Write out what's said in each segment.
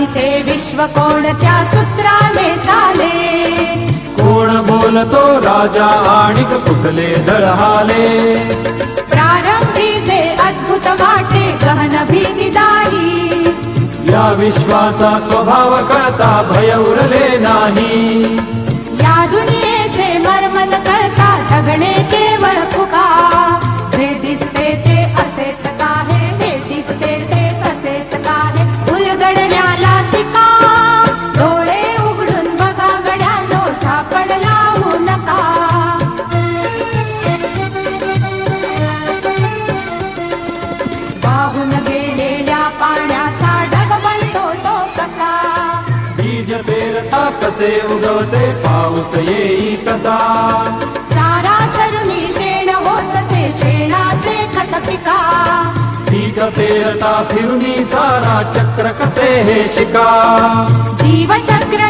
साठीचे विश्व कोणत्या सूत्राने चाले कोण बोलतो राजा आणि कुठले दळहाले? प्रारंभीचे अद्भुत वाटे गहन भीतीदारी या विश्वाचा स्वभाव कळता भय उरले नाही. या दुनियेचे मर्मन करता झगणे जसे उगवते पाऊस येई तसा सारा तरुणी शेण होत से शेणाचे खत पिका. पीक पेरता फिरुनी सारा चक्र कसे हे शिका? जीवचक्र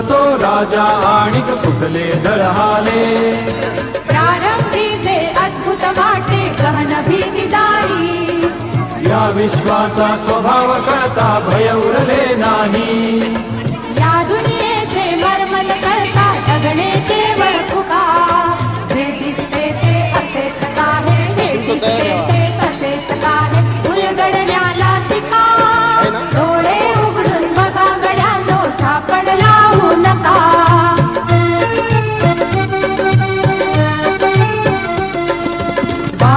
तो राजा आणिक कुठले दळहाले. प्रारंभी जे अद्भुत वाटे गहन भीती या विश्वाचा स्वभाव कळता भय उरले नाही.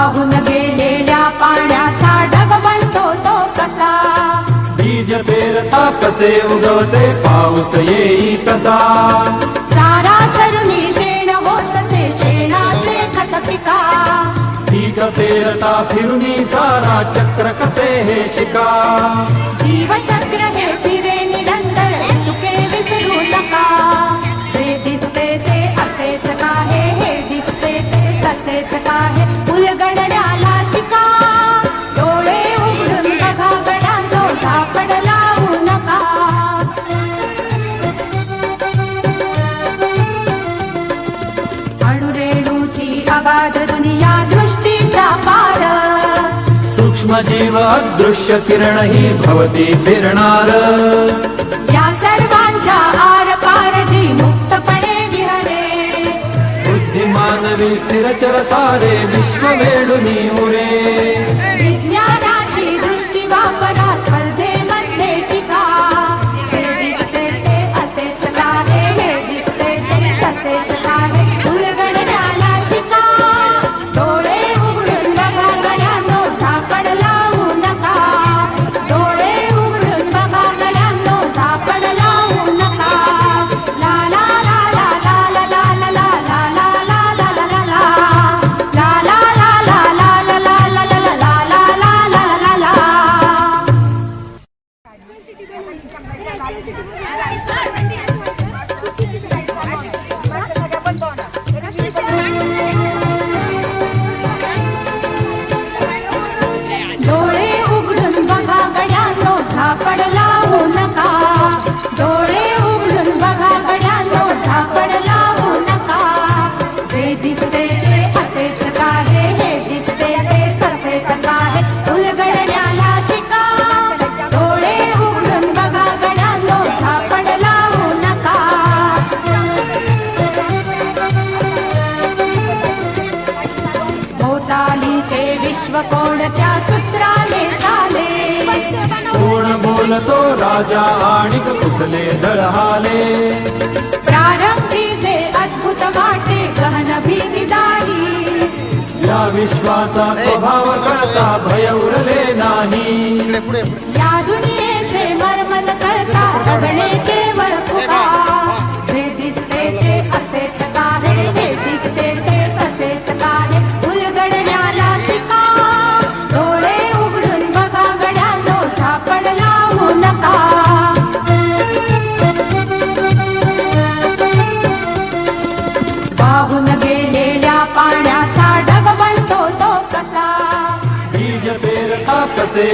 वाहून गेलेल्या पाण्याचा ढग बनतो तो कसा? बीज पेरता कसे उगवते पाऊस येई कसा? सारा तरुणी शेण होतसे शेणाचे खत पिका. पीक पेरता फिरुनी सारा चक्र कसे हे शिका? जीवचक्र जीवादृश्य किरण हि भवती किरनार सर्वारपरजीमुक्तपटे विररे बुद्धिमानवि स्थिरचरसारे विश्ववेणुनीरे बोलतो राजा आणि कुठले दळहाले. प्रारंभी जे अद्भुत वाटे गहन भीती दाही या विश्वाचा स्वभाव कळता भय उरले नाही. या दुनियेचे मर्मन कळता जगणे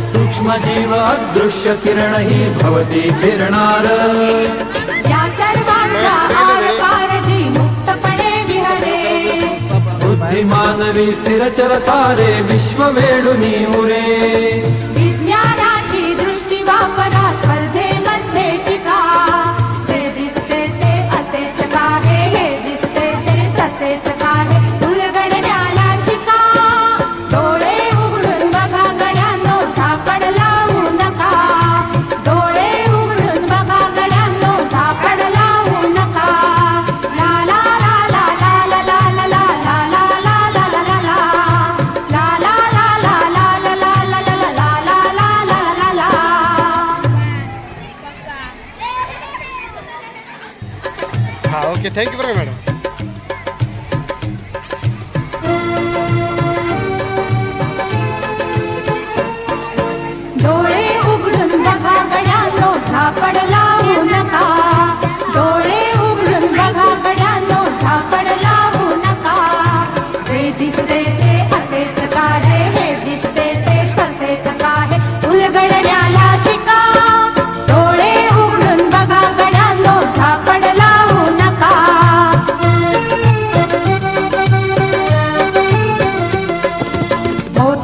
सूक्ष्मजीव दृश्य किरण ही भवती फिरणार. या सर्वांचा पारजी मुक्तपणे विहरे. बुद्धिमानवी स्थिरचर सारे विश्व वेडुनी उरे. ಹಾಂ ಓಕೆ ಥ್ಯಾಂಕ್ ಯು ಬರೀ ಮೇಡಮ್